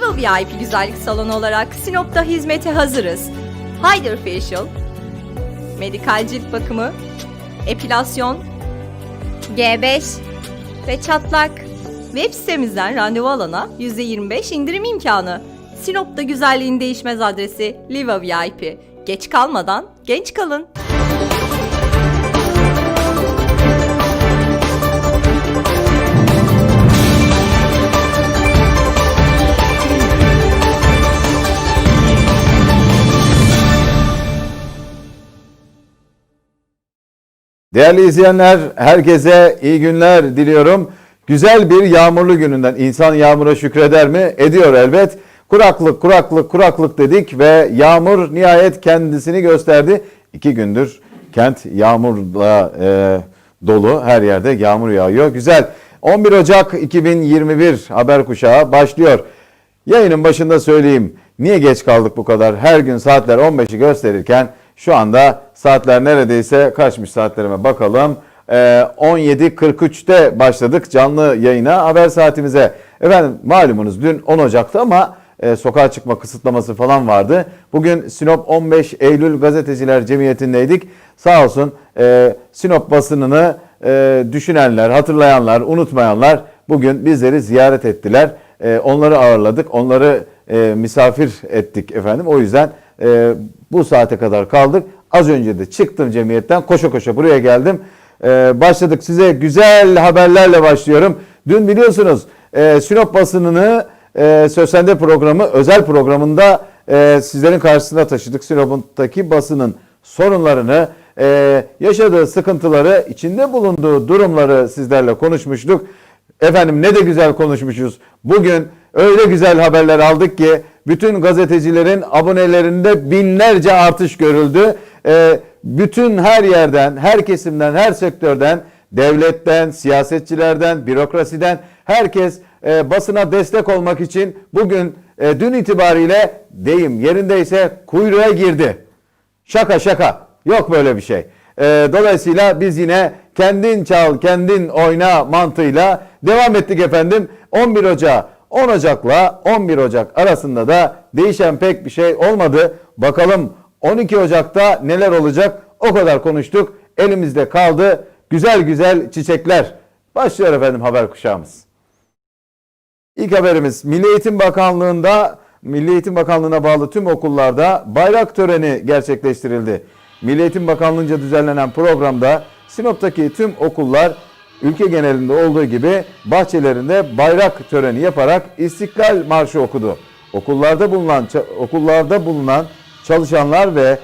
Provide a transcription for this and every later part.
VIP güzellik salonu olarak Sinop'ta hizmete hazırız. Hyder Facial, medikal cilt bakımı, epilasyon, G5 ve çatlak. Web sitemizden randevu alana %25 indirim imkanı. Sinop'ta güzelliğin değişmez adresi Liva VIP. Geç kalmadan genç kalın. Değerli izleyenler, herkese iyi günler diliyorum. Güzel bir yağmurlu gününden insan yağmura şükreder mi? Ediyor elbet. Kuraklık, kuraklık, kuraklık dedik ve yağmur nihayet kendisini gösterdi. İki gündür kent yağmurla e, dolu. Her yerde yağmur yağıyor. Güzel. 11 Ocak 2021 haber kuşağı başlıyor. Yayının başında söyleyeyim. Niye geç kaldık bu kadar? Her gün saatler 15'i gösterirken şu anda saatler neredeyse kaçmış saatlerime bakalım. Ee, 17.43'te başladık canlı yayına haber saatimize. Efendim malumunuz dün 10 Ocak'tı ama e, sokağa çıkma kısıtlaması falan vardı. Bugün Sinop 15 Eylül Gazeteciler Cemiyeti'ndeydik. Sağ olsun e, Sinop basınını e, düşünenler, hatırlayanlar, unutmayanlar bugün bizleri ziyaret ettiler. E, onları ağırladık, onları e, misafir ettik efendim. O yüzden e, bu saate kadar kaldık. Az önce de çıktım cemiyetten koşa koşa buraya geldim. E, başladık size güzel haberlerle başlıyorum. Dün biliyorsunuz e, Sinop basınını e, Söz Sende programı özel programında e, sizlerin karşısına taşıdık. Sinop'taki basının sorunlarını, e, yaşadığı sıkıntıları, içinde bulunduğu durumları sizlerle konuşmuştuk. Efendim ne de güzel konuşmuşuz. Bugün öyle güzel haberler aldık ki bütün gazetecilerin abonelerinde binlerce artış görüldü. Ee, bütün her yerden, her kesimden, her sektörden, devletten, siyasetçilerden, bürokrasiden herkes e, basına destek olmak için bugün e, dün itibariyle deyim yerindeyse kuyruğa girdi. Şaka şaka. Yok böyle bir şey. Ee, dolayısıyla biz yine kendin çal, kendin oyna mantığıyla devam ettik efendim. 11 Ocak 10 Ocak'la 11 Ocak arasında da değişen pek bir şey olmadı. Bakalım 12 Ocak'ta neler olacak? O kadar konuştuk. Elimizde kaldı güzel güzel çiçekler. Başlıyor efendim haber kuşağımız. İlk haberimiz Milli Eğitim Bakanlığı'nda Milli Eğitim Bakanlığı'na bağlı tüm okullarda bayrak töreni gerçekleştirildi. Milli Eğitim Bakanlığı'nca düzenlenen programda Sinop'taki tüm okullar ülke genelinde olduğu gibi bahçelerinde bayrak töreni yaparak İstiklal Marşı okudu. Okullarda bulunan okullarda bulunan çalışanlar ve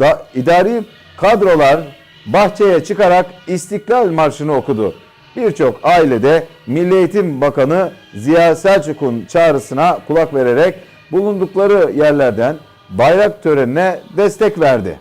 da, idari kadrolar bahçeye çıkarak İstiklal Marşı'nı okudu. Birçok ailede Milli Eğitim Bakanı Ziya Selçuk'un çağrısına kulak vererek bulundukları yerlerden bayrak törenine destek verdi.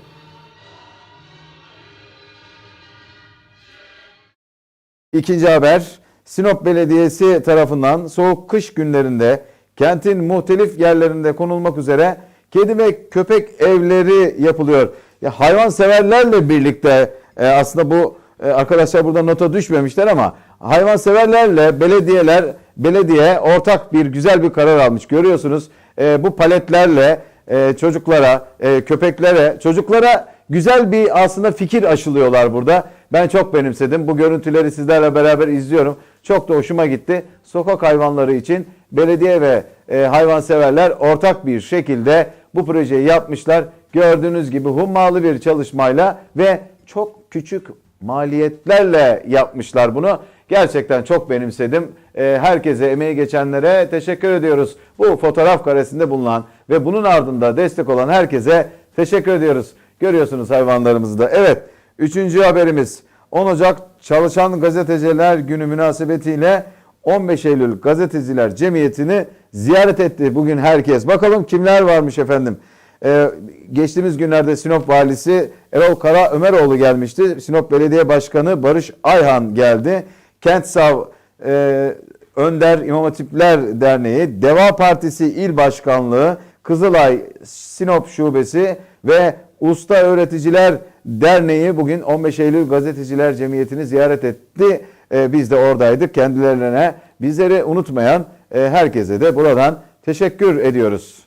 İkinci haber Sinop Belediyesi tarafından soğuk kış günlerinde kentin muhtelif yerlerinde konulmak üzere kedi ve köpek evleri yapılıyor. Ya hayvan severlerle birlikte e, aslında bu e, arkadaşlar burada nota düşmemişler ama hayvan severlerle belediyeler belediye ortak bir güzel bir karar almış. Görüyorsunuz e, bu paletlerle e, çocuklara, e, köpeklere, çocuklara güzel bir aslında fikir aşılıyorlar burada. Ben çok benimsedim. Bu görüntüleri sizlerle beraber izliyorum. Çok da hoşuma gitti. Sokak hayvanları için belediye ve e, hayvanseverler ortak bir şekilde bu projeyi yapmışlar. Gördüğünüz gibi hummalı bir çalışmayla ve çok küçük maliyetlerle yapmışlar bunu. Gerçekten çok benimsedim. E, herkese emeği geçenlere teşekkür ediyoruz. Bu fotoğraf karesinde bulunan ve bunun ardında destek olan herkese teşekkür ediyoruz. Görüyorsunuz hayvanlarımızı da. Evet. Üçüncü haberimiz 10 Ocak Çalışan Gazeteciler Günü münasebetiyle 15 Eylül Gazeteciler Cemiyeti'ni ziyaret etti bugün herkes. Bakalım kimler varmış efendim. Ee, geçtiğimiz günlerde Sinop Valisi Erol Kara Ömeroğlu gelmişti. Sinop Belediye Başkanı Barış Ayhan geldi. Kentsal e, Önder İmam Hatipler Derneği, Deva Partisi İl Başkanlığı, Kızılay Sinop Şubesi ve Usta Öğreticiler Derneği bugün 15 Eylül Gazeteciler Cemiyeti'ni ziyaret etti. Ee, biz de oradaydık. Kendilerine bizleri unutmayan e, herkese de buradan teşekkür ediyoruz.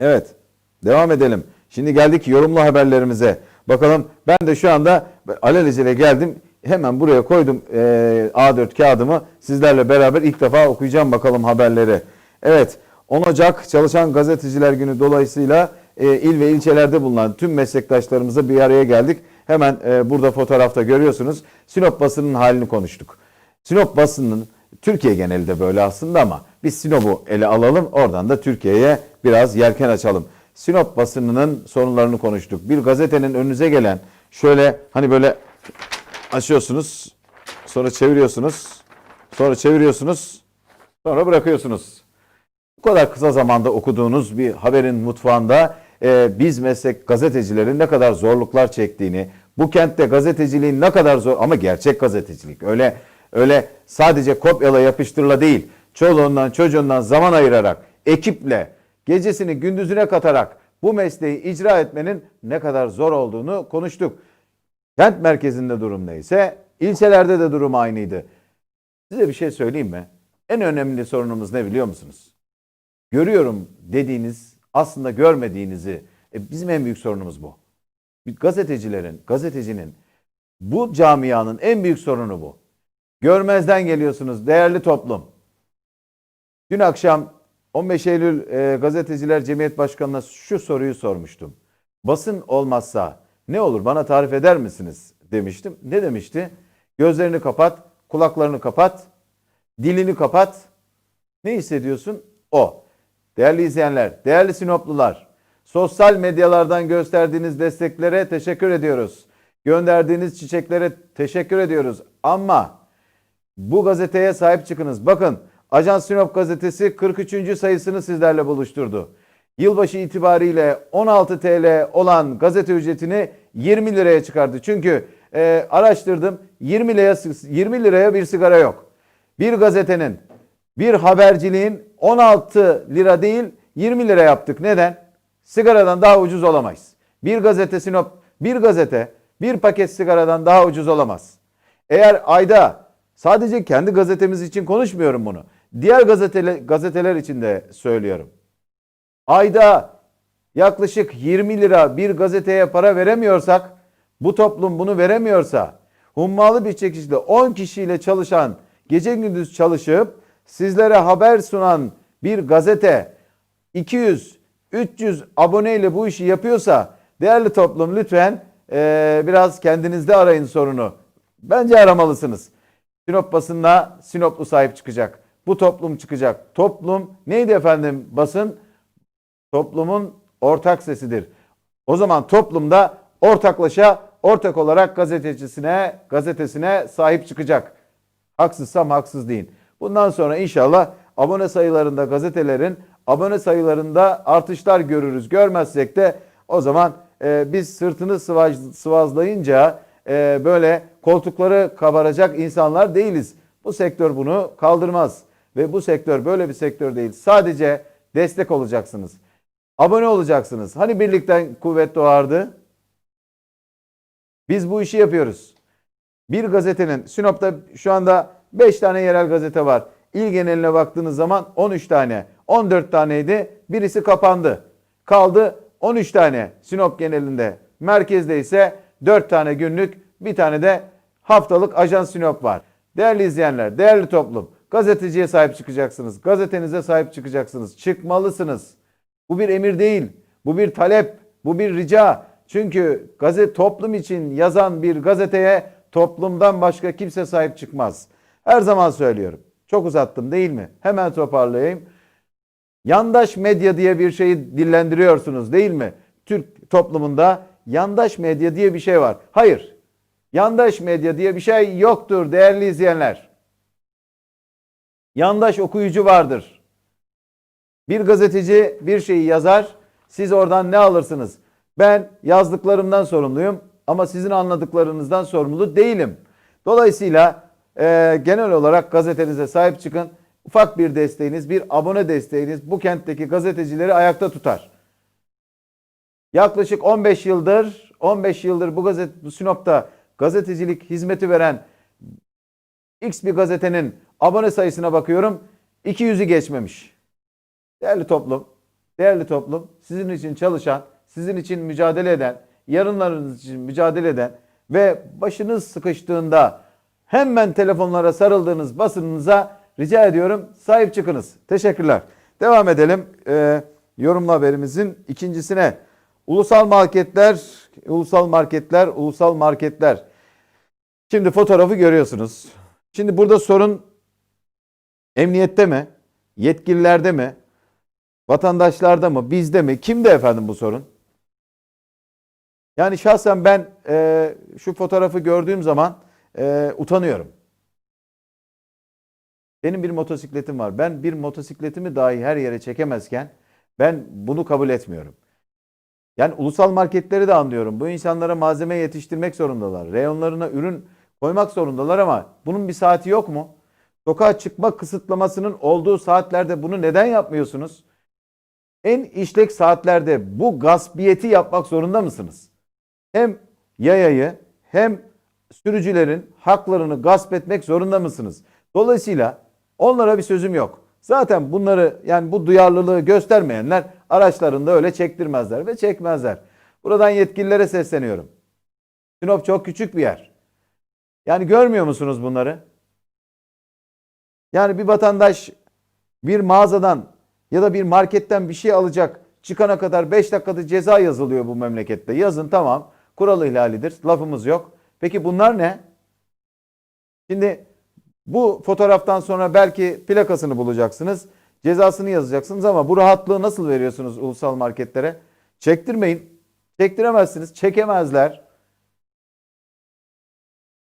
Evet. Devam edelim. Şimdi geldik yorumlu haberlerimize. Bakalım ben de şu anda alelacele geldim. Hemen buraya koydum eee, A4 kağıdımı. Sizlerle beraber ilk defa okuyacağım bakalım haberleri. Evet 10 Ocak Çalışan Gazeteciler Günü dolayısıyla eee, il ve ilçelerde bulunan tüm meslektaşlarımızla bir araya geldik. Hemen eee, burada fotoğrafta görüyorsunuz. Sinop basının halini konuştuk. Sinop basının Türkiye genelinde böyle aslında ama biz Sinop'u ele alalım. Oradan da Türkiye'ye biraz yelken açalım. Sinop basınının sorunlarını konuştuk. Bir gazetenin önünüze gelen şöyle hani böyle açıyorsunuz. Sonra çeviriyorsunuz. Sonra çeviriyorsunuz. Sonra bırakıyorsunuz. Bu kadar kısa zamanda okuduğunuz bir haberin mutfağında e, biz meslek gazetecilerin ne kadar zorluklar çektiğini, bu kentte gazeteciliğin ne kadar zor ama gerçek gazetecilik öyle öyle sadece kopyala yapıştırla değil. Çoluğundan çocuğundan zaman ayırarak, ekiple, gecesini gündüzüne katarak bu mesleği icra etmenin ne kadar zor olduğunu konuştuk. Kent merkezinde durum neyse ilçelerde de durum aynıydı. Size bir şey söyleyeyim mi? En önemli sorunumuz ne biliyor musunuz? Görüyorum dediğiniz aslında görmediğinizi e, bizim en büyük sorunumuz bu. Gazetecilerin, gazetecinin bu camianın en büyük sorunu bu. Görmezden geliyorsunuz değerli toplum. Dün akşam 15 Eylül e, Gazeteciler Cemiyet Başkanı'na şu soruyu sormuştum. Basın olmazsa ne olur bana tarif eder misiniz demiştim. Ne demişti? Gözlerini kapat, kulaklarını kapat, dilini kapat. Ne hissediyorsun? O. Değerli izleyenler, değerli Sinoplular, sosyal medyalardan gösterdiğiniz desteklere teşekkür ediyoruz. Gönderdiğiniz çiçeklere teşekkür ediyoruz. Ama bu gazeteye sahip çıkınız. Bakın Ajans Sinop gazetesi 43. sayısını sizlerle buluşturdu. Yılbaşı itibariyle 16 TL olan gazete ücretini 20 liraya çıkardı. Çünkü e, araştırdım 20 liraya 20 liraya bir sigara yok. Bir gazetenin bir haberciliğin 16 lira değil 20 lira yaptık. Neden? Sigaradan daha ucuz olamayız. Bir gazete Sinop, bir gazete bir paket sigaradan daha ucuz olamaz. Eğer ayda sadece kendi gazetemiz için konuşmuyorum bunu. Diğer gazeteler, gazeteler için de söylüyorum. Ayda yaklaşık 20 lira bir gazeteye para veremiyorsak, bu toplum bunu veremiyorsa, hummalı bir çekişle 10 kişiyle çalışan, gece gündüz çalışıp sizlere haber sunan bir gazete 200 300 aboneyle bu işi yapıyorsa değerli toplum lütfen eee, biraz kendinizde arayın sorunu. Bence aramalısınız. Sinop basınına Sinoplu sahip çıkacak. Bu toplum çıkacak. Toplum neydi efendim basın? Toplumun ortak sesidir. O zaman toplumda ortaklaşa ortak olarak gazetecisine, gazetesine sahip çıkacak. Haksızsam haksız deyin. Bundan sonra inşallah abone sayılarında gazetelerin abone sayılarında artışlar görürüz. Görmezsek de o zaman e, biz sırtını sıvaz, sıvazlayınca e, böyle koltukları kabaracak insanlar değiliz. Bu sektör bunu kaldırmaz. Ve bu sektör böyle bir sektör değil. Sadece destek olacaksınız. Abone olacaksınız. Hani birlikten kuvvet doğardı? Biz bu işi yapıyoruz. Bir gazetenin Sinop'ta şu anda 5 tane yerel gazete var. İl geneline baktığınız zaman 13 tane. 14 taneydi. Birisi kapandı. Kaldı 13 tane Sinop genelinde. Merkezde ise 4 tane günlük, bir tane de haftalık Ajans Sinop var. Değerli izleyenler, değerli toplum, gazeteciye sahip çıkacaksınız. Gazetenize sahip çıkacaksınız. Çıkmalısınız. Bu bir emir değil. Bu bir talep. Bu bir rica. Çünkü gazete toplum için yazan bir gazeteye toplumdan başka kimse sahip çıkmaz. Her zaman söylüyorum. Çok uzattım değil mi? Hemen toparlayayım. Yandaş medya diye bir şeyi dillendiriyorsunuz değil mi? Türk toplumunda yandaş medya diye bir şey var. Hayır. Yandaş medya diye bir şey yoktur değerli izleyenler. Yandaş okuyucu vardır. Bir gazeteci bir şeyi yazar, siz oradan ne alırsınız? Ben yazdıklarımdan sorumluyum ama sizin anladıklarınızdan sorumlu değilim. Dolayısıyla e, genel olarak gazetenize sahip çıkın. Ufak bir desteğiniz, bir abone desteğiniz bu kentteki gazetecileri ayakta tutar. Yaklaşık 15 yıldır, 15 yıldır bu gazete bu Sinop'ta gazetecilik hizmeti veren X bir gazetenin abone sayısına bakıyorum. 200'ü geçmemiş. Değerli toplum, değerli toplum, sizin için çalışan, sizin için mücadele eden, yarınlarınız için mücadele eden ve başınız sıkıştığında hemen telefonlara sarıldığınız basınınıza rica ediyorum sahip çıkınız. Teşekkürler. Devam edelim ee, yorumlu haberimizin ikincisine. Ulusal marketler, ulusal marketler, ulusal marketler. Şimdi fotoğrafı görüyorsunuz. Şimdi burada sorun emniyette mi? Yetkililerde mi? Vatandaşlarda mı? Bizde mi? Kimde efendim bu sorun? Yani şahsen ben e, şu fotoğrafı gördüğüm zaman e, utanıyorum. Benim bir motosikletim var. Ben bir motosikletimi dahi her yere çekemezken ben bunu kabul etmiyorum. Yani ulusal marketleri de anlıyorum. Bu insanlara malzeme yetiştirmek zorundalar. Reyonlarına ürün koymak zorundalar ama bunun bir saati yok mu? Sokağa çıkma kısıtlamasının olduğu saatlerde bunu neden yapmıyorsunuz? En işlek saatlerde bu gaspiyeti yapmak zorunda mısınız? Hem yayayı hem sürücülerin haklarını gasp etmek zorunda mısınız? Dolayısıyla onlara bir sözüm yok. Zaten bunları yani bu duyarlılığı göstermeyenler araçlarında öyle çektirmezler ve çekmezler. Buradan yetkililere sesleniyorum. Sinop çok küçük bir yer. Yani görmüyor musunuz bunları? Yani bir vatandaş bir mağazadan ya da bir marketten bir şey alacak çıkana kadar 5 dakikada ceza yazılıyor bu memlekette. Yazın tamam kural ihlalidir lafımız yok. Peki bunlar ne? Şimdi bu fotoğraftan sonra belki plakasını bulacaksınız. Cezasını yazacaksınız ama bu rahatlığı nasıl veriyorsunuz ulusal marketlere? Çektirmeyin. Çektiremezsiniz. Çekemezler.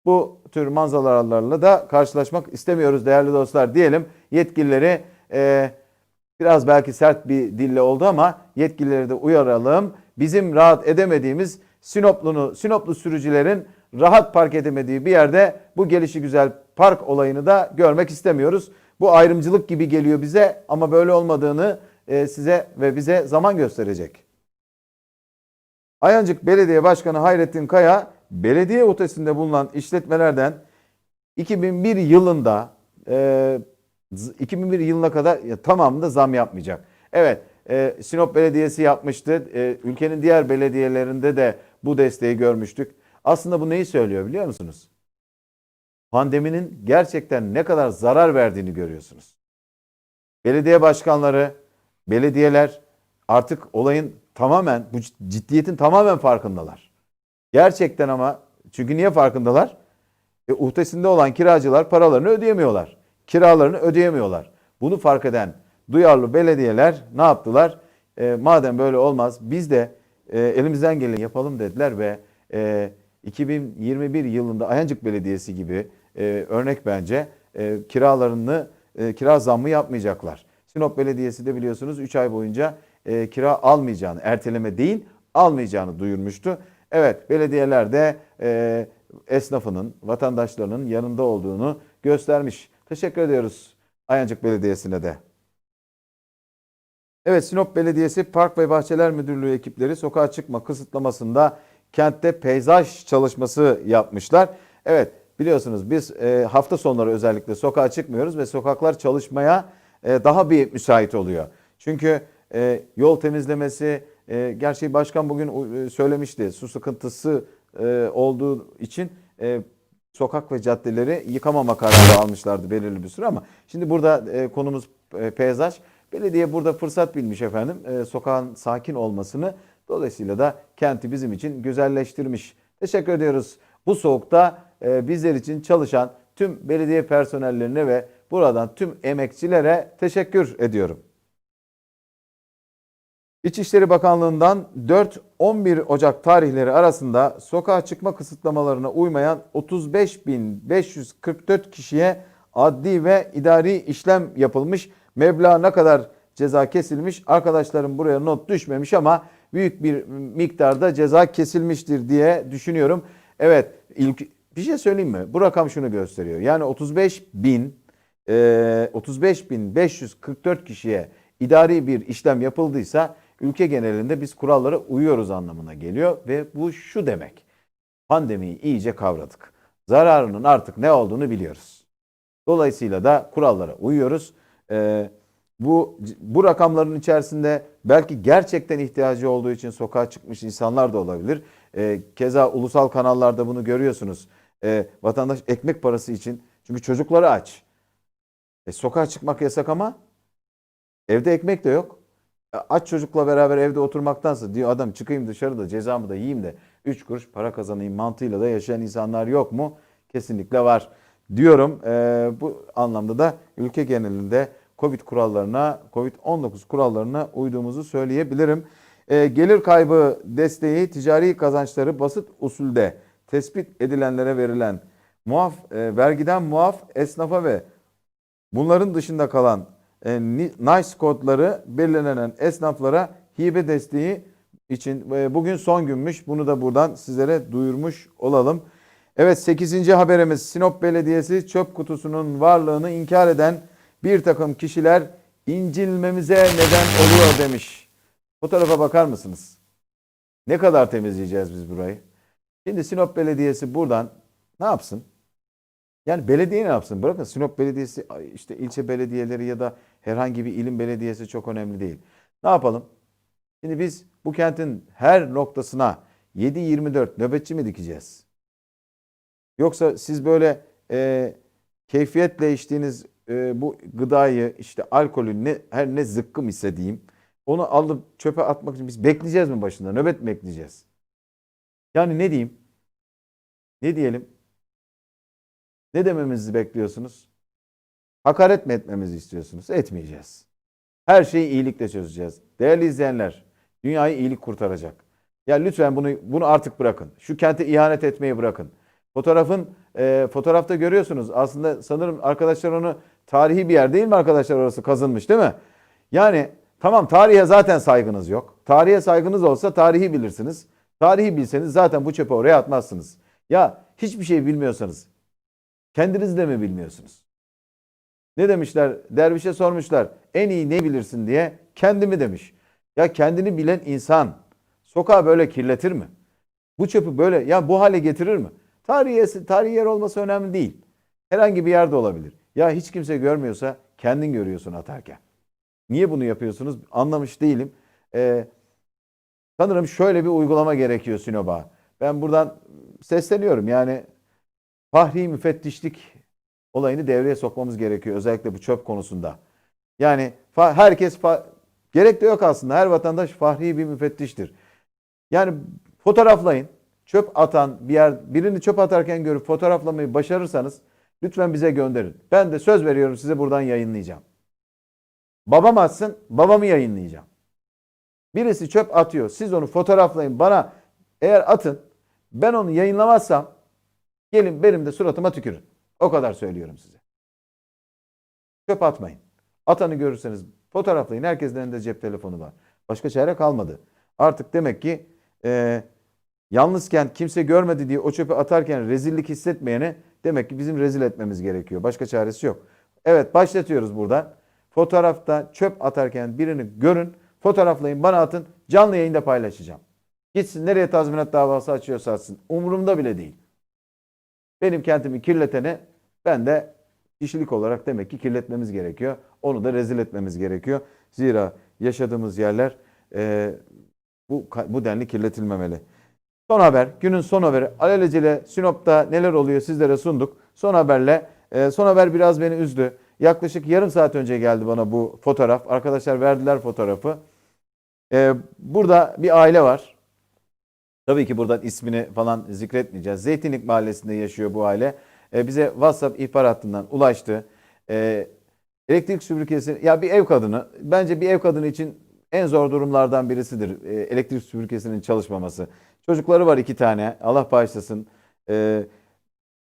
Bu tür manzaralarla da karşılaşmak istemiyoruz değerli dostlar diyelim. Yetkilileri e, biraz belki sert bir dille oldu ama yetkilileri de uyaralım. Bizim rahat edemediğimiz Sinoplunu, Sinoplu sürücülerin rahat park edemediği bir yerde bu gelişi güzel park olayını da görmek istemiyoruz. Bu ayrımcılık gibi geliyor bize ama böyle olmadığını e, size ve bize zaman gösterecek. Ayancık Belediye Başkanı Hayrettin Kaya belediye ötesinde bulunan işletmelerden 2001 yılında e, z- 2001 yılına kadar tamamında zam yapmayacak. Evet e, Sinop Belediyesi yapmıştı. E, ülkenin diğer belediyelerinde de bu desteği görmüştük. Aslında bu neyi söylüyor biliyor musunuz? Pandeminin gerçekten ne kadar zarar verdiğini görüyorsunuz. Belediye başkanları, belediyeler artık olayın tamamen, bu ciddiyetin tamamen farkındalar. Gerçekten ama çünkü niye farkındalar? E, uhdesinde olan kiracılar paralarını ödeyemiyorlar. Kiralarını ödeyemiyorlar. Bunu fark eden duyarlı belediyeler ne yaptılar? E, madem böyle olmaz biz de e, elimizden geleni yapalım dediler ve e, 2021 yılında Ayancık Belediyesi gibi e, örnek bence e, kiralarını e, kira zammı yapmayacaklar. Sinop Belediyesi de biliyorsunuz 3 ay boyunca e, kira almayacağını, erteleme değil almayacağını duyurmuştu. Evet belediyeler de e, esnafının, vatandaşlarının yanında olduğunu göstermiş. Teşekkür ediyoruz Ayancık Belediyesi'ne de. Evet Sinop Belediyesi Park ve Bahçeler Müdürlüğü ekipleri sokağa çıkma kısıtlamasında kentte peyzaj çalışması yapmışlar. Evet biliyorsunuz biz e, hafta sonları özellikle sokağa çıkmıyoruz ve sokaklar çalışmaya e, daha bir müsait oluyor. Çünkü e, yol temizlemesi, e, gerçi başkan bugün e, söylemişti su sıkıntısı e, olduğu için e, sokak ve caddeleri yıkamama kararı almışlardı belirli bir süre ama şimdi burada e, konumuz e, peyzaj. Belediye burada fırsat bilmiş efendim e, sokağın sakin olmasını. Dolayısıyla da kenti bizim için güzelleştirmiş. Teşekkür ediyoruz. Bu soğukta e, bizler için çalışan tüm belediye personellerine ve buradan tüm emekçilere teşekkür ediyorum. İçişleri Bakanlığı'ndan 4-11 Ocak tarihleri arasında sokağa çıkma kısıtlamalarına uymayan 35.544 kişiye adli ve idari işlem yapılmış. Meblağ ne kadar ceza kesilmiş? Arkadaşlarım buraya not düşmemiş ama büyük bir miktarda ceza kesilmiştir diye düşünüyorum. Evet ilk bir şey söyleyeyim mi? Bu rakam şunu gösteriyor. Yani 35 bin e, 35.544 kişiye idari bir işlem yapıldıysa ülke genelinde biz kurallara uyuyoruz anlamına geliyor ve bu şu demek. Pandemiyi iyice kavradık. Zararının artık ne olduğunu biliyoruz. Dolayısıyla da kurallara uyuyoruz Ee, bu bu rakamların içerisinde belki gerçekten ihtiyacı olduğu için sokağa çıkmış insanlar da olabilir. Ee, keza ulusal kanallarda bunu görüyorsunuz. Ee, vatandaş ekmek parası için çünkü çocukları aç. E, sokağa çıkmak yasak ama evde ekmek de yok. E, Aç çocukla beraber evde oturmaktansa diyor adam çıkayım dışarıda cezamı da yiyeyim de 3 kuruş para kazanayım mantığıyla da yaşayan insanlar yok mu? Kesinlikle var diyorum. E, bu anlamda da ülke genelinde Covid kurallarına, Covid-19 kurallarına uyduğumuzu söyleyebilirim. E, gelir kaybı desteği ticari kazançları basit usulde tespit edilenlere verilen muaf e, vergiden muaf esnafa ve Bunların dışında kalan e, ni- NICE kodları belirlenen esnaflara hibe desteği için e, bugün son günmüş. Bunu da buradan sizlere duyurmuş olalım. Evet 8. haberimiz Sinop Belediyesi çöp kutusunun varlığını inkar eden bir takım kişiler incilmemize neden oluyor demiş. Fotoğrafa bakar mısınız? Ne kadar temizleyeceğiz biz burayı? Şimdi Sinop Belediyesi buradan ne yapsın? Yani belediye ne yapsın? Bırakın Sinop Belediyesi, işte ilçe belediyeleri ya da herhangi bir ilim belediyesi çok önemli değil. Ne yapalım? Şimdi biz bu kentin her noktasına 7-24 nöbetçi mi dikeceğiz? Yoksa siz böyle e, keyfiyetle içtiğiniz e, bu gıdayı işte alkolü ne, her ne zıkkım ise diyeyim onu alıp çöpe atmak için biz bekleyeceğiz mi başında? Nöbet mi bekleyeceğiz? Yani ne diyeyim? Ne diyelim? Ne dememizi bekliyorsunuz? Hakaret mi etmemizi istiyorsunuz? Etmeyeceğiz. Her şeyi iyilikle çözeceğiz. Değerli izleyenler, dünyayı iyilik kurtaracak. Ya lütfen bunu bunu artık bırakın. Şu kente ihanet etmeyi bırakın. Fotoğrafın e, fotoğrafta görüyorsunuz. Aslında sanırım arkadaşlar onu tarihi bir yer değil mi arkadaşlar orası kazınmış değil mi? Yani tamam tarihe zaten saygınız yok. Tarihe saygınız olsa tarihi bilirsiniz. Tarihi bilseniz zaten bu çöpe oraya atmazsınız. Ya hiçbir şey bilmiyorsanız Kendiniz de mi bilmiyorsunuz? Ne demişler? Dervişe sormuşlar. En iyi ne bilirsin diye. Kendimi demiş. Ya kendini bilen insan sokağı böyle kirletir mi? Bu çöpü böyle ya bu hale getirir mi? Tarihi, tarihi yer olması önemli değil. Herhangi bir yerde olabilir. Ya hiç kimse görmüyorsa kendin görüyorsun atarken. Niye bunu yapıyorsunuz? Anlamış değilim. Ee, sanırım şöyle bir uygulama gerekiyor Sinop'a. Ben buradan sesleniyorum. Yani fahri müfettişlik olayını devreye sokmamız gerekiyor. Özellikle bu çöp konusunda. Yani herkes gerek de yok aslında. Her vatandaş fahri bir müfettiştir. Yani fotoğraflayın. Çöp atan bir yer birini çöp atarken görüp fotoğraflamayı başarırsanız lütfen bize gönderin. Ben de söz veriyorum size buradan yayınlayacağım. Babam atsın, babamı yayınlayacağım. Birisi çöp atıyor. Siz onu fotoğraflayın. Bana eğer atın, ben onu yayınlamazsam Gelin benim de suratıma tükürün. O kadar söylüyorum size. Çöp atmayın. Atanı görürseniz fotoğraflayın. Herkesin elinde cep telefonu var. Başka çare kalmadı. Artık demek ki e, yalnızken kimse görmedi diye o çöpü atarken rezillik hissetmeyene demek ki bizim rezil etmemiz gerekiyor. Başka çaresi yok. Evet başlatıyoruz burada. Fotoğrafta çöp atarken birini görün. Fotoğraflayın bana atın. Canlı yayında paylaşacağım. Gitsin nereye tazminat davası açıyorsa açsın. Umurumda bile değil. Benim kentimi kirletene ben de kişilik olarak demek ki kirletmemiz gerekiyor. Onu da rezil etmemiz gerekiyor. Zira yaşadığımız yerler e, bu, bu denli kirletilmemeli. Son haber, günün son haberi. Alelacele Sinop'ta neler oluyor sizlere sunduk. Son haberle, e, son haber biraz beni üzdü. Yaklaşık yarım saat önce geldi bana bu fotoğraf. Arkadaşlar verdiler fotoğrafı. E, burada bir aile var. Tabii ki buradan ismini falan zikretmeyeceğiz. Zeytinlik Mahallesi'nde yaşıyor bu aile. E, bize WhatsApp ihbar hattından ulaştı. E, elektrik süpürgesi, ya bir ev kadını, bence bir ev kadını için en zor durumlardan birisidir e, elektrik süpürgesinin çalışmaması. Çocukları var iki tane, Allah bağışlasın. E,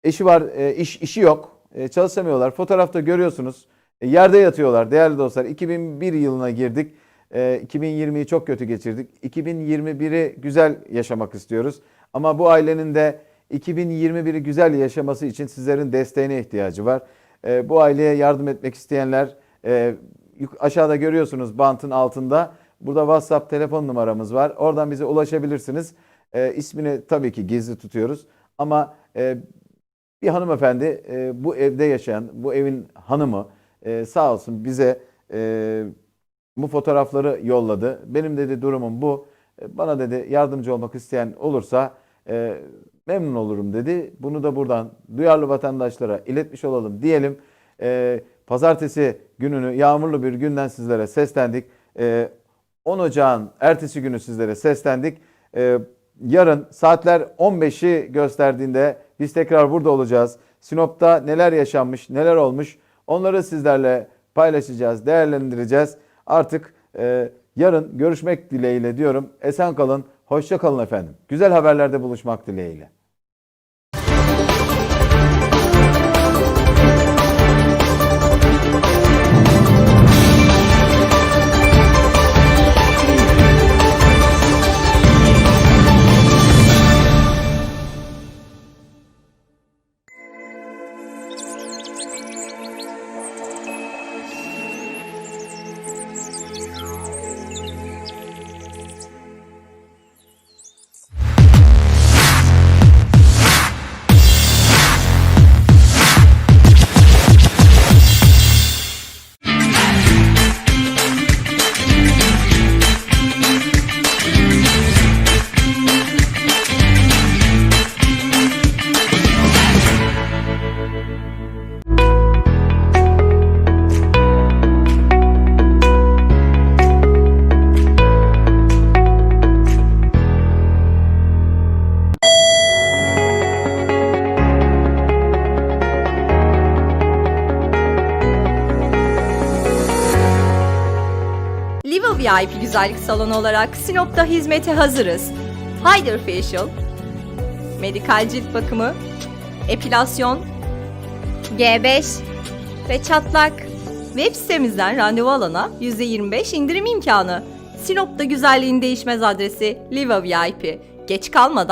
eşi var, e, iş işi yok, e, çalışamıyorlar. Fotoğrafta görüyorsunuz, e, yerde yatıyorlar değerli dostlar. 2001 yılına girdik. E, 2020'yi çok kötü geçirdik. 2021'i güzel yaşamak istiyoruz. Ama bu ailenin de 2021'i güzel yaşaması için sizlerin desteğine ihtiyacı var. E, bu aileye yardım etmek isteyenler e, aşağıda görüyorsunuz bantın altında. Burada WhatsApp telefon numaramız var. Oradan bize ulaşabilirsiniz. E, ismini tabii ki gizli tutuyoruz. Ama e, bir hanımefendi e, bu evde yaşayan, bu evin hanımı e, sağ olsun bize e, bu fotoğrafları yolladı. Benim dedi durumum bu. E, Bana dedi yardımcı olmak isteyen olursa e, memnun olurum dedi. Bunu da buradan duyarlı vatandaşlara iletmiş olalım diyelim. E, pazartesi gününü yağmurlu bir günden sizlere seslendik. E, 10 Ocağın ertesi günü sizlere seslendik. E, yarın saatler 15'i gösterdiğinde biz tekrar burada olacağız. Sinop'ta neler yaşanmış, neler olmuş onları sizlerle paylaşacağız, değerlendireceğiz. Artık e, yarın görüşmek dileğiyle diyorum. Esen kalın, hoşça kalın efendim. Güzel haberlerde buluşmak dileğiyle. Güzellik salonu olarak Sinop'ta hizmete hazırız. Hyder Facial, medikal cilt bakımı, epilasyon, G5 ve çatlak. Web sitemizden randevu alana %25 indirim imkanı. Sinop'ta güzelliğin değişmez adresi Liva VIP. Geç kalmadan